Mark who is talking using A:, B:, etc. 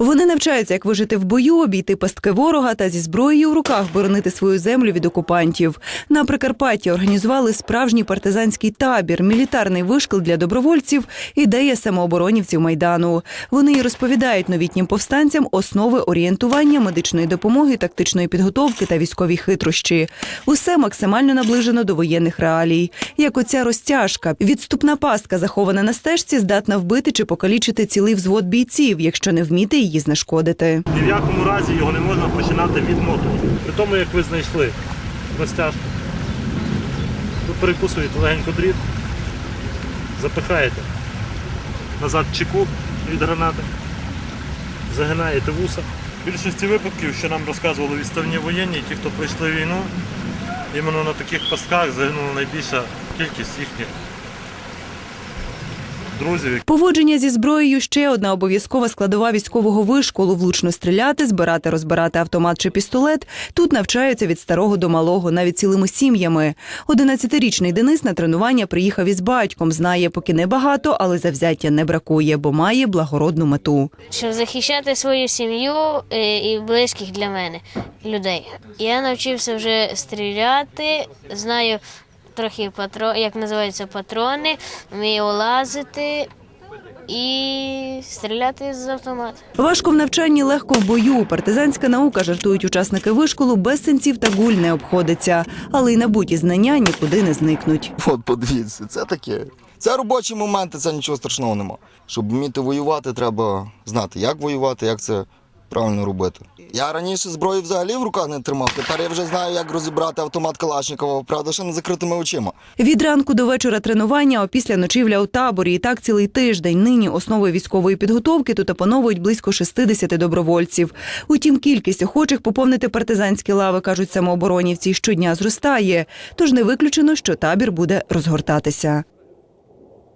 A: Вони навчаються, як вижити в бою, обійти пастки ворога та зі зброєю в руках боронити свою землю від окупантів. На Прикарпатті організували справжній партизанський табір, мілітарний вишкіл для добровольців, ідея самооборонівців майдану. Вони й розповідають новітнім повстанцям основи орієнтування, медичної допомоги, тактичної підготовки та військові хитрощі. Усе максимально наближено до воєнних реалій. Як оця розтяжка, відступна пастка, захована на стежці, здатна вбити чи покалічити цілий взвод бійців, якщо не вміти її знешкодити.
B: Ні в якому разі його не можна починати від моту. При тому, як ви знайшли розтяжку, ви перекусуєте легенько дріт, запихаєте назад чеку від гранати, загинаєте вуса. В більшості випадків, що нам розказували відставні воєнні, ті, хто пройшли війну, іменно на таких пастках загинула найбільша кількість їхніх друзів,
A: Поводження зі зброєю ще одна обов'язкова складова військового вишколу. Влучно стріляти, збирати, розбирати автомат чи пістолет. Тут навчаються від старого до малого, навіть цілими сім'ями. 11-річний Денис на тренування приїхав із батьком. Знає, поки не багато, але завзяття не бракує, бо має благородну мету.
C: щоб захищати свою сім'ю е, і близьких для мене людей. Я навчився вже стріляти, знаю трохи патро, як називаються патрони, вмію лазити і стріляти з автомата.
A: Важко в навчанні, легко в бою. Партизанська наука, жартують учасники вишколу, без синців та гуль не обходиться. Але й набуті знання нікуди не зникнуть.
D: От подивіться, це таке. Це робочі моменти, це нічого страшного нема. Щоб вміти воювати, треба знати, як воювати, як це правильно робити. Я раніше зброю взагалі в руках не тримав. Тепер я вже знаю, як розібрати автомат Калашникова, правда, ще не закритими очима.
A: Від ранку до вечора тренування, а після ночівля у таборі. І так цілий тиждень. Нині основою військової підготовки тут опановують близько 60 добровольців. Утім, кількість охочих поповнити партизанські лави, кажуть самооборонівці, щодня зростає. Тож не виключено, що табір буде розгортатися.